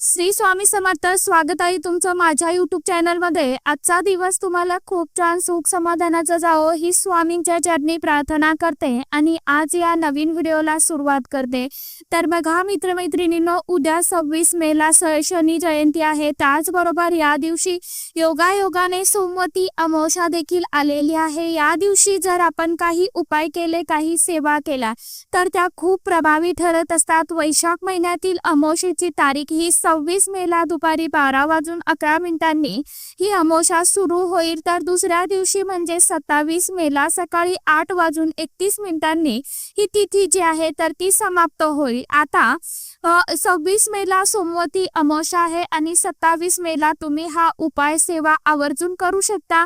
श्री स्वामी समर्थ स्वागत आहे तुमचं माझ्या युट्यूब चॅनलमध्ये आजचा दिवस तुम्हाला खूप छान सुख समाधानाचा जावो ही स्वामींच्या चरणी प्रार्थना करते आणि आज या नवीन व्हिडिओला सुरुवात करते. तर बघा मित्रमैत्रिणींनो उद्या सव्वीस मेला स- शनी जयंती आहे. त्याचबरोबर या दिवशी योगायोगाने सोमवती अमावस्या देखील आलेली आहे. या दिवशी जर आपण काही उपाय केले काही सेवा केला तर त्या खूप प्रभावी ठरत असतात. वैशाख महिन्यातील अमावस्येची तारीख ही सव्वीस मेला दुपारी बारा वाजून अकरा मिनिटांनी ही अमोशा सुरू होईल. तर दुसऱ्या दिवशी म्हणजे सत्तावीस मेला सकाळी आठ वाजून एकतीस मिनिटांनी ही तिथी जी आहे तर ती समाप्त होईल. आता सव्वीस मेला सोमवती अमोशा आहे आणि सत्तावीस मेला तुम्ही हा उपाय सेवा आवर्जून करू शकता.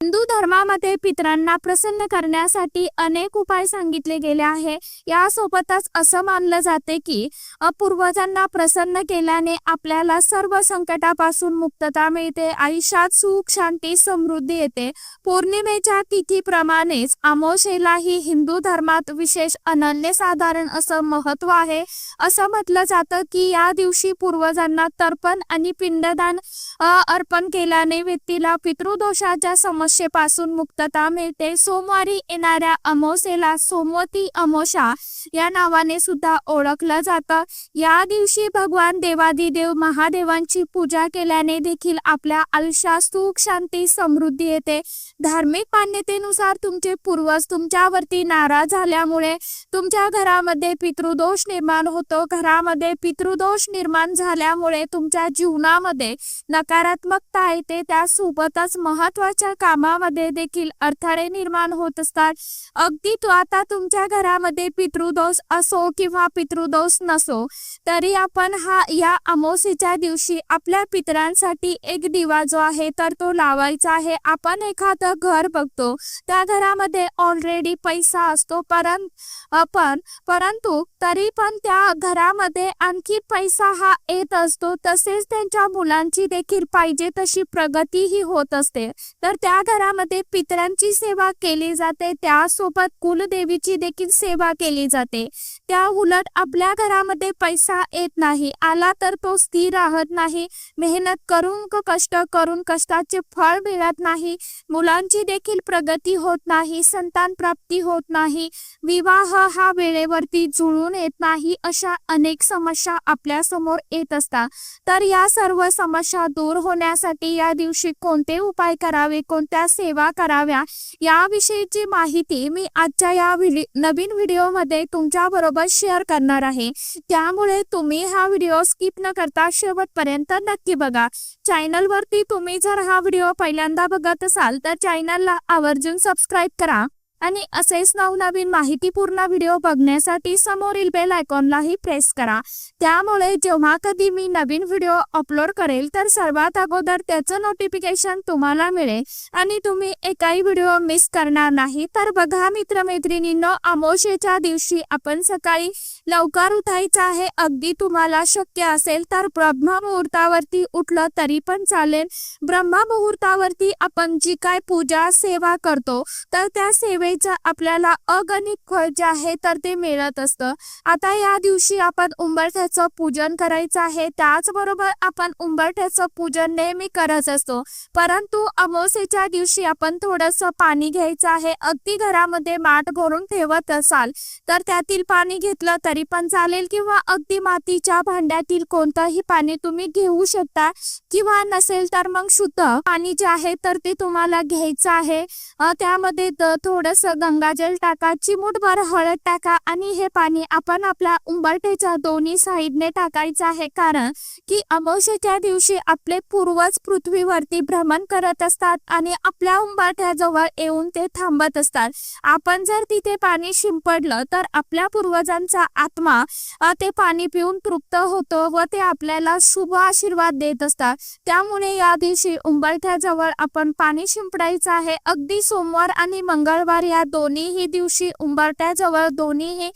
हिंदू धर्मामध्ये पितरांना प्रसन्न करण्यासाठी अनेक उपाय सांगितले गेले आहे. यासोबतच असं मानलं जाते की पूर्वजांना प्रसन्न केल्याने आपल्याला सर्व संकटापासून मुक्तता मिळते आयुष्यात सुख शांती समृद्धी येते. पौर्णिमेच्या तिथीप्रमाणेच अमोशेलाही हिंदू धर्मात विशेष अनन्य साधारण असं महत्त्व आहे. असं म्हटलं जातं की या दिवशी पूर्वजांना तर्पण आणि पिंडदान अर्पण केल्याने व्यक्तीला पितृदोषाच्या समस्येपासून मुक्तता मिळते. सोमवारी येणाऱ्या अमावस्येला सोमवती अमोशा या नावाने सुद्धा ओळखलं जातं. या दिवशी भगवान देवादिदेव महादेवांची पूजा केल्याने देखील आपल्या आयुष्यात सुख शांती समृद्धी येते. धार्मिक मान्यतेनुसार तुमचे पूर्वज तुमच्यावरती नाराज झाल्यामुळे तुमच्या घरामध्ये पितृदोष निर्माण होतो. घरामध्ये पितृदोष निर्माण झाल्यामुळे तुमच्या जीवनामध्ये नकारात्मकता येते. त्यासोबतच महत्त्वाच्या काम कामामध्ये देखील अडथळे निर्माण होत असतात. अगदी तो आता तुमच्या घरामध्ये पितृदोष असो किंवा पितृदोष नसो तरी आपण हा या अमावस्येच्या दिवशी आपल्या पितरांसाठी एक दिवा जो आहे तर तो लावायचा आहे. आपण एखादं घर बघतो त्या घरामध्ये ऑलरेडी पैसा असतो परं पण परंतु तरी पण त्या घरामध्ये आणखी पैसा हा येत असतो. तसेच त्यांच्या मुलांची देखील पाहिजे तशी प्रगतीही होत असते. तर त्या घरामध्ये पितरांची सेवा केली जाते. त्यासोबत कुलदेवीची देखील सेवा केली जाते. त्या उलट आपल्या घरामध्ये पैसा येत नाही. आला तर तो स्थिर राहत नाही. मेहनत करून कष्ट करून कष्टाचे फळ मिळत नाही. मुलांची देखील प्रगती होत नाही. संतान प्राप्ती होत नाही. विवाह हा वेळेवरती जुळून येत नाही अशा अनेक समस्या आपल्यासमोर येत असतात. तर या सर्व समस्या दूर होण्यासाठी या दिवशी कोणते उपाय करावे कोणते कोणत्या सेवा कराव्या याविषयीची माहिती मी आजच्या या व्हिडि नवीन व्हिडिओमध्ये तुमच्या बरोबर शेअर करणार आहे. त्यामुळे तुम्ही हा व्हिडिओ स्किप न करता शेवटपर्यंत नक्की बघा. चॅनलवरती तुम्ही जर हा व्हिडिओ पहिल्यांदा बघत असाल तर चॅनलला आवर्जून सबस्क्राईब करा. आणि असेच नवनवीन माहितीपूर्ण व्हिडिओ बघण्यासाठी समोरील बेल आयकॉनलाही प्रेस करा. त्यामुळे जेव्हा कधी मी नवीन व्हिडिओ अपलोड करेल तर सर्वात अगोदर त्याचं नोटिफिकेशन तुम्हाला मिळेल. आणि तुम्ही एकाही व्हिडिओ मिस करणार नाही तर बघा मित्रमैत्रिणींनो अमोशेच्या दिवशी आपण सकाळी लवकर उठायचं आहे. अगदी तुम्हाला शक्य असेल तर ब्रह्ममुहूर्तावरती उठलं तरी पण चालेल. ब्रह्ममुहूर्तावरती आपण जी काय पूजा सेवा करतो तर त्या सेवे सेवेचं आपल्याला अगणित फळ जे आहे तर ते मिळत असतं. आता या दिवशी आपण उंबरठ्याचं पूजन करायचं आहे. त्याचबरोबर आपण उंबरठ्याचं पूजन नेहमी करत असतो. परंतु अमावस्येच्या दिवशी आपण थोडंसं पाणी घ्यायचं आहे. अगदी घरामध्ये माठ भरून ठेवत असाल तर त्यातील पाणी घेतलं तरी पण चालेल किंवा अगदी मातीच्या भांड्यातील कोणतंही पाणी तुम्ही घेऊ शकता किंवा नसेल तर मग शुद्ध पाणी जे आहे तर ते तुम्हाला घ्यायचं आहे. त्यामध्ये थोडस असं गंगाजल टाका चिमूटभर हळद टाका आणि हे पाणी आपण आपल्या उंबरठ्याच्या दोन्ही साईडने टाकायचं आहे. कारण की अमावश्याच्या दिवशी आपले पूर्वज पृथ्वीवरती भ्रमण करत असतात आणि आपल्या उंबरठ्याजवळ येऊन ते थांबत असतात. आपण जर तिथे पाणी शिंपडलं तर आपल्या पूर्वजांचा आत्मा ते पाणी पिऊन तृप्त होतो व ते आपल्याला शुभ आशीर्वाद देत असतात. त्यामुळे या दिवशी उंबरठ्याजवळ आपण पाणी शिंपडायचं आहे. अगदी सोमवार आणि मंगळवारी या दोन्हीही दिवशी उंबरट्याजवळ दोन्हीही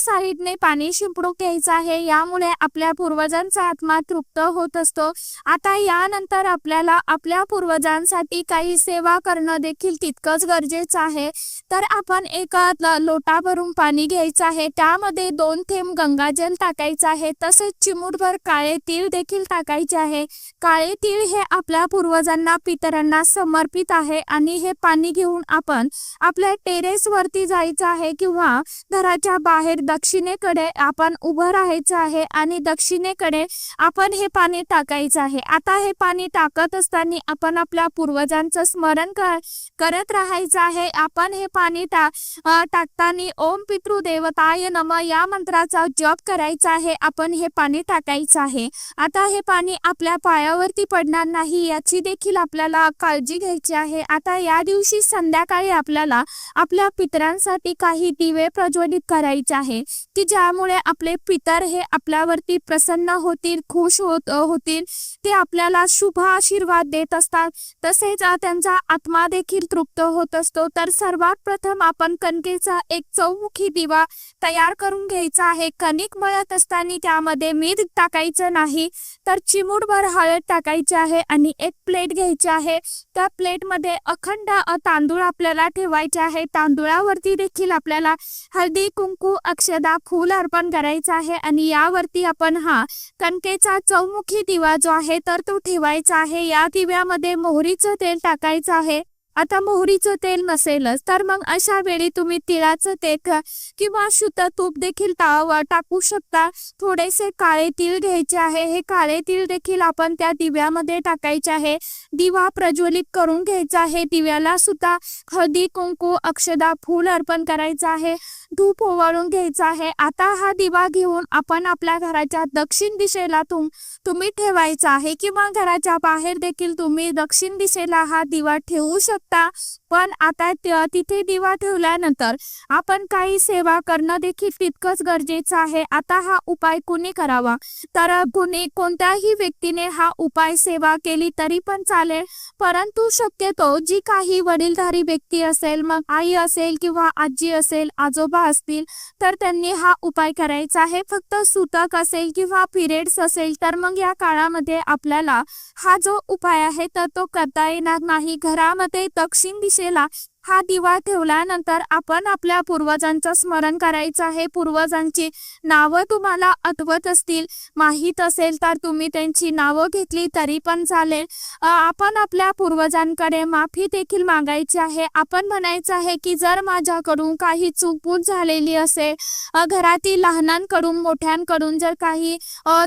साईडने पाणी शिंपडून घ्यायचं आहे. यामुळे आपल्या पूर्वजांचा आत्मा तृप्त होत असतो. आता यानंतर आपल्याला आपल्या पूर्वजांसाठी काही सेवा करणं देखील तितकंच गरजेचं आहे. तर आपण एका लोटा भरून पाणी घ्यायचं आहे. त्यामध्ये दोन थेंब गंगाजल टाकायचं आहे. तसेच चिमूटभर काळे तीळ देखील टाकायचे आहे. काळे तीळ हे आपल्या पूर्वजांना पितरांना समर्पित आहे आणि हे पाणी घेऊन आपण आपल्या टेरेस वरती जायचं आहे किंवा घराच्या बाहेर दक्षिणेकडे आपण उभं राहायचं आहे आणि दक्षिणेकडे आपण हे पाणी टाकायचं आहे. आता हे पाणी टाकत असताना आपण आपल्या पूर्वजांचं स्मरण कर करत राहायचं आहे. आपण हे पाणी टा टाकताना ओम पितृ देवताय नम या मंत्राचा जप करायचा आहे. आपण हे पाणी टाकायचं आहे. आता हे पाणी आपल्या पायावरती पडणार नाही याची देखील आपल्याला काळजी घ्यायची आहे. आता या दिवशी संध्याकाळी आपल्याला आपल्या पितरांसाठी काही दिवे प्रज्वलित करायचे आहे की ज्यामुळे आपले पितर हे आपल्यावरती प्रसन्न होतील खुश होत होतील. ते आपल्याला शुभ आशीर्वाद देत असतात. तसेच त्यांचा आत्मा देखील तृप्त होत असतो. तर सर्वात प्रथम आपण कणकेचा एक चौमुखी दिवा तयार करून घ्यायचा आहे. कणिक मळत असताना त्यामध्ये मीठ टाकायचं नाही तर चिमूटभर हळद टाकायची आहे आणि एक प्लेट घ्यायची आहे. त्या प्लेटमध्ये अखंड तांदूळ आपल्याला ठेवायचे आहे. तांदूळावरती देखील आपल्याला हळदी कुंकू अक्षदा फूल अर्पण करायचं आहे. आणि यावरती आपण हा कणकेचा चौमुखी दिवा जो आहे तर तो ठेवायचा आहे. या दिव्यामध्ये मोहरीचं तेल टाकायचं आहे. आता मोहरीचं तेल नसेलच तर मग अशा वेळी तुम्ही तिळाचं तेल किंवा शुद्ध तूप देखील टाकू शकता. थोडेसे काळे तीळ घ्यायचे आहे. हे काळे तीळ देखील आपण त्या दिव्यामध्ये टाकायचे आहे. दिवा प्रज्वलित करून घ्यायचा आहे. दिव्याला सुद्धा हळदी कुंकू अक्षदा फूल अर्पण करायचं आहे. धूप ओवाळून घ्यायचा आहे. आता हा दिवा घेऊन आपण आपल्या घराच्या दक्षिण दिशेला तुम तुम्ही ठेवायचा आहे. किंवा घराच्या बाहेर देखील तुम्ही दक्षिण दिशेला हा दिवा ठेवू शकता. पण आता तिथे दिवा ठेवल्यानंतर आपण काही सेवा करणं देखील तितकंच गरजेचं आहे. आता हा उपाय कुणी करावा? तर कुणी कोणत्याही व्यक्तीने हा उपाय सेवा केली तरी पण चालेल. परंतु शक्यतो जी काही वडीलधारी व्यक्ती असेल मग आई असेल किंवा आजी असेल आजोबा असतील तर त्यांनी हा उपाय करायचा आहे. फक्त सुतक असेल किंवा पिरियड्स असेल तर मग या काळामध्ये आपल्याला हा जो उपाय आहे तर तो करता येणार नाही. घरामध्ये दक्षिण दिशेला हा दिवा ठेवल्यानंतर आपण आपल्या पूर्वजांचं स्मरण करायचं आहे. पूर्वजांची नावं तुम्हाला आठवत असतील माहीत असेल तर तुम्ही त्यांची नावं घेतली तरी पण चालेल. आपण आपल्या पूर्वजांकडे माफी देखील मागायची आहे. आपण म्हणायचं आहे की जर माझ्याकडून काही चूकबूक झालेली असेल घरातील लहानांकडून मोठ्यांकडून जर काही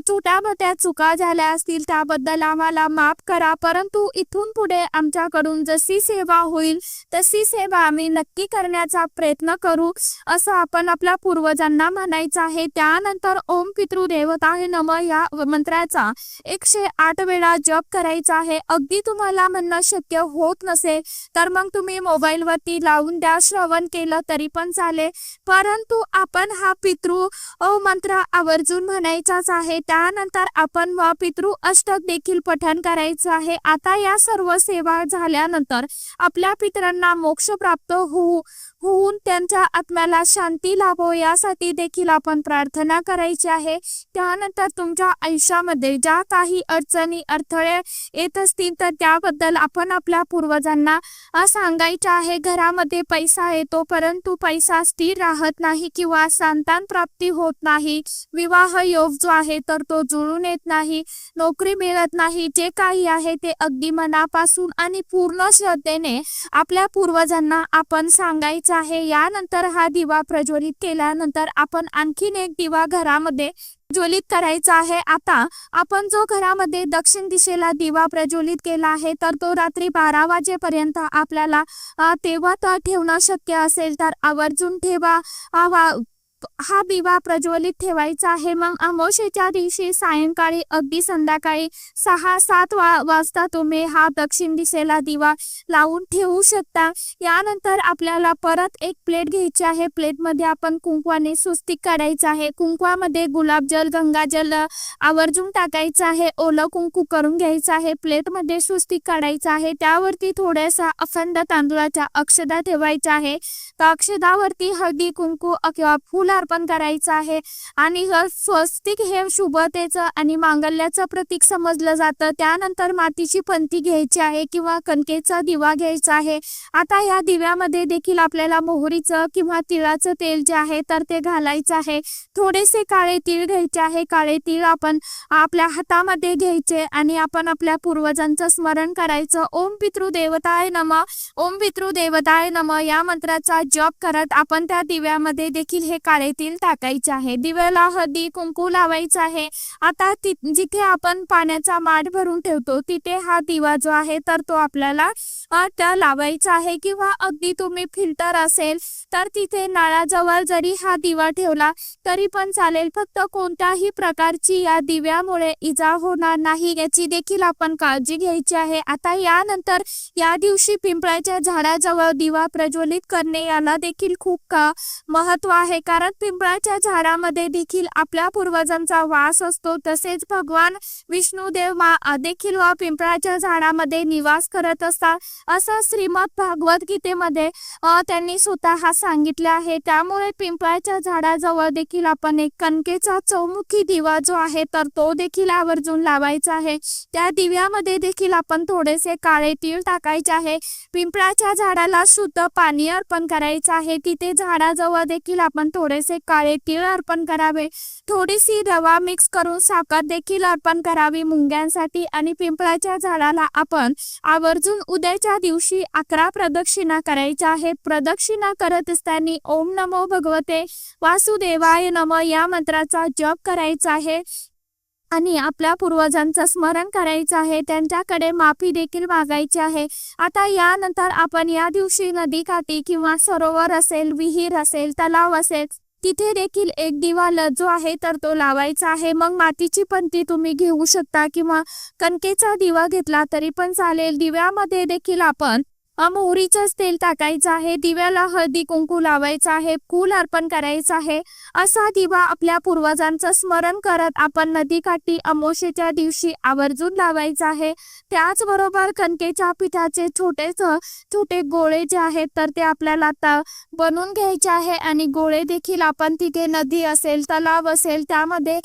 छोट्या मोठ्या चुका झाल्या असतील त्याबद्दल आम्हाला माफ करा. परंतु इथून पुढे आमच्याकडून जशी सेवा होईल तशी सेवा आम्ही नक्की करण्याचा प्रयत्न करू असं आपण आपल्या पूर्वजांना म्हणायचं आहे. त्यानंतर ओम पितृ देवताय नम या मंत्राचा एकशे आठ वेळा जप करायचा आहे. अगदी तुम्हाला म्हणणं शक्य होत नसेल तर मग तुम्ही मोबाईलवरती लावून द्या. श्रवण केलं तरी पण चालेल. परंतु आपण हा पितृ मंत्र आवर्जून म्हणायचाच आहे. त्यानंतर आपण व पितृ अष्टक देखील पठण करायचं आहे. आता या सर्व सेवा झाल्यानंतर आपल्या पितरांना मोक्ष मोक्ष प्राप्त होऊ होऊन त्यांच्या आत्म्याला शांती लाभो यासाठी देखील आपण प्रार्थना करायची आहे. त्यानंतर तुमच्या आयुष्यामध्ये ज्या काही अडचणी अडथळे येत असतील तर त्याबद्दल आपण आपल्या पूर्वजांना सांगायचे आहे. घरामध्ये पैसा येतो परंतु पैसा स्थिर राहत नाही किंवा संतान प्राप्ती होत नाही. विवाह योग जो आहे तर तो जुळून येत नाही. नोकरी मिळत नाही. जे काही आहे ते अगदी मनापासून आणि पूर्ण श्रद्धेने आपल्या पूर्वजांना आपण सांगायचं आहे. यानंतर हा दिवा प्रज्वलित केल्यानंतर आपण आणखीन एक दिवा घरामध्ये प्रज्वलित करायचा आहे. आता आपण जो घरामध्ये दक्षिण दिशेला दिवा प्रज्वलित केला आहे तर तो रात्री बारा वाजेपर्यंत आपल्याला तेव्हा तर ठेवणं शक्य असेल तर आवर्जून ठेवा. हा दिवा प्रज्वलित ठेवायचा आहे. मग अमावशेच्या दिवशी सायंकाळी अगदी संध्याकाळी सहा सात वा वाजता तुम्ही हा दक्षिण दिशेला दिवा लावून ठेवू शकता. यानंतर आपल्याला परत एक प्लेट घ्यायची आहे. प्लेटमध्ये आपण कुंकवाने सुस्तिक काढायचं आहे. कुंकवामध्ये गुलाबजल गंगाजल आवर्जून टाकायचं आहे. ओलं कुंकू करून घ्यायचं आहे. प्लेटमध्ये सुस्तिक काढायचं आहे. त्यावरती थोड्यासा अखंड तांदूळाच्या अक्षदा ठेवायच्या आहे. त्या अक्षदावरती हळदी कुंकू किंवा फूल अर्पण करायचं आहे. आणि स्वस्तिक हे शुभतेचं आणि मांगल्याचं प्रतीक समजलं जातं. त्यानंतर मातीची पंथी घ्यायची आहे किंवा कणकेचा दिवा घ्यायचा आहे. आता या दिव्यामध्ये देखील आपल्याला मोहरीचं किंवा तिळाचं तेल जे आहे तर ते घालायचं आहे. थोडेसे काळे तीळ घ्यायचे आहे. काळे तीळ आपण आपल्या हातामध्ये घ्यायचे आणि आपण आपल्या पूर्वजांचं स्मरण करायचं. ओम पितृदेवताय नम ओम पितृदेवताय नम या मंत्राचा जप करत आपण त्या दिव्यामध्ये देखील हे काळे तीळ टाकायचे आहे. दिव्याला हळदी कुंकू लावायचं आहे. आता जिथे आपण पाण्याचा माठ भरून ठेवतो तिथे हा दिवा जो आहे तर तो आपल्याला लावायचा आहे किंवा अगदी तुम्ही फिल्टर असेल तर तिथे नळाजवळ जरी हा दिवा ठेवला तरी पण चालेल. फक्त कोणत्याही प्रकारची या दिव्यामुळे इजा होणार नाही याची देखील आपण काळजी घ्यायची आहे. आता यानंतर या दिवशी पिंपळाच्या झाडाजवळ दिवा प्रज्वलित करणे याला देखील खूप का महत्त्व आहे. कारण पिंपळाच्या झाडामध्ये देखील आपल्या पूर्वजांचा वास असतो. तसेच भगवान विष्णू देव देखील वा पिंपळाच्या झाडामध्ये निवास करत असतात. असं श्रीमद भागवत गीतेमध्ये त्यांनी स्वतः सांगितले आहे. त्यामुळे पिंपळाच्या झाडाजवळ देखील आपण एक कणकेचा चौमुखी दिवा जो आहे तर तो देखील आवर्जून लावायचा आहे. त्या दिव्यामध्ये देखील आपण थोडेसे काळे तीळ टाकायचे आहे. पिंपळाच्या झाडाला शुद्ध पाणी अर्पण करायचं आहे. तिथे झाडाजवळ देखील आपण थोडे थोडेसे काळे तीळ अर्पण करावे. थोडीशी रवा मिक्स करून साखर देखील अर्पण करावी. मुंग्यांसाठी आणि पिंपळाच्या झाडाला आपण आवर्जून उद्याच्या दिवशी अकरा प्रदक्षिणा करायच्या आहेत. प्रदक्षिणा करत असताना ओम नमो भगवते. वासुदेवाय नम या मंत्राचा जप करायचा आहे. आणि आपल्या पूर्वजांचं स्मरण करायचं आहे. त्यांच्याकडे माफी देखील मागायची आहे. आता यानंतर आपण या दिवशी नदीकाठी किंवा सरोवर असेल विहीर असेल तलाव असेल तिथे देखील एक दिवा जो आहे तर तो लावायचा आहे. मग मातीची पंती तुम्ही घेऊ शकता किंवा कणकेचा दिवा घेतला तरी पण चालेल. दिव्यामध्ये देखील आपण मोहरीचंच तेल टाकायचं आहे दिव्याला हळदी कुंकू लावायचं आहे फूल अर्पण करायचं आहे असा दिवा आपल्या पूर्वजांचं स्मरण करत आपण नदीकाठी अमोशेच्या दिवशी आवर्जून लावायचा आहे. त्याचबरोबर कणकेच्या पिठाचे छोटेच छोटे गोळे जे आहेत तर ते आपल्याला आता बनवून घ्यायचे आहे आणि गोळे देखील आपण तिथे नदी असेल तलाव असेल त्यामध्ये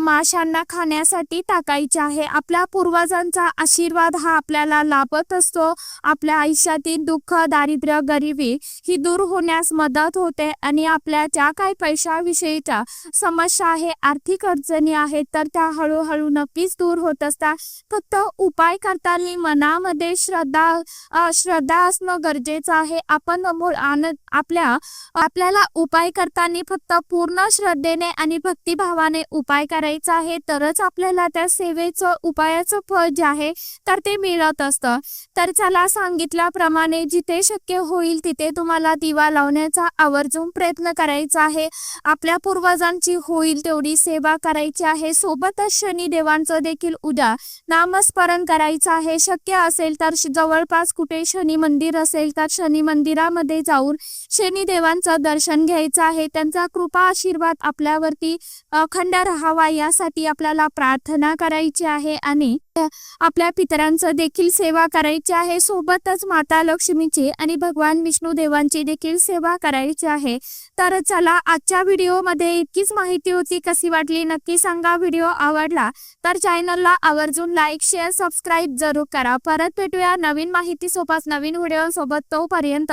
माशांना खाण्यासाठी टाकायचे आहे. आपल्या पूर्वजांचा आशीर्वाद हा आपल्याला लाभत असतो. आपल्या आयुष्यातील दुःख दारिद्र्य गरिबी ही दूर होण्यास मदत होते आणि आपल्या ज्या काही पैशाविषयीच्या समस्या आहे आर्थिक अडचणी आहेत तर त्या हळूहळू नक्कीच दूर होत असतात. फक्त उपाय करताना मनामध्ये श्रद्धा श्रद्धा असणं गरजेचं आहे. आपण आनंद आपल्या आपल्याला उपाय करताना फक्त पूर्ण श्रद्धेने आणि भक्तिभावाने उपाय करायचा आहे तरच आपल्याला त्या सेवेचं उपायाचं फळ जे आहे तर ते मिळत असतं. तर चला सांगितल्याप्रमाणे जिथे शक्य होईल तिथे तुम्हाला दिवा लावण्याचा आवर्जून प्रयत्न करायचा आहे. आपल्या पूर्वजांची होईल तेवढी सेवा करायची आहे. सोबतच शनिदेवांचं देखील उद्या नामस्मरण करायचं आहे. शक्य असेल तर जवळपास कुठे शनी मंदिर असेल तर शनी मंदिरामध्ये जाऊन शनिदेवांचं दर्शन घ्यायचं आहे. त्यांचा कृपा आशीर्वाद आपल्यावरती अखंड राहावा यासाठी आपल्याला प्रार्थना करायची आहे आणि आपल्या पितरांचं देखील सेवा करायची आहे. सोबतच माता लक्ष्मीची आणि भगवान विष्णू देवांची देखील सेवा करायची आहे. तर चला आजच्या व्हिडिओमध्ये इतकीच माहिती होती. कशी वाटली नक्की सांगा. व्हिडिओ आवडला तर चॅनलला आवर्जून लाईक शेअर सबस्क्राईब जरूर करा. परत भेटूया नवीन माहिती सोबत नवीन व्हिडिओ सोबत तोपर्यंत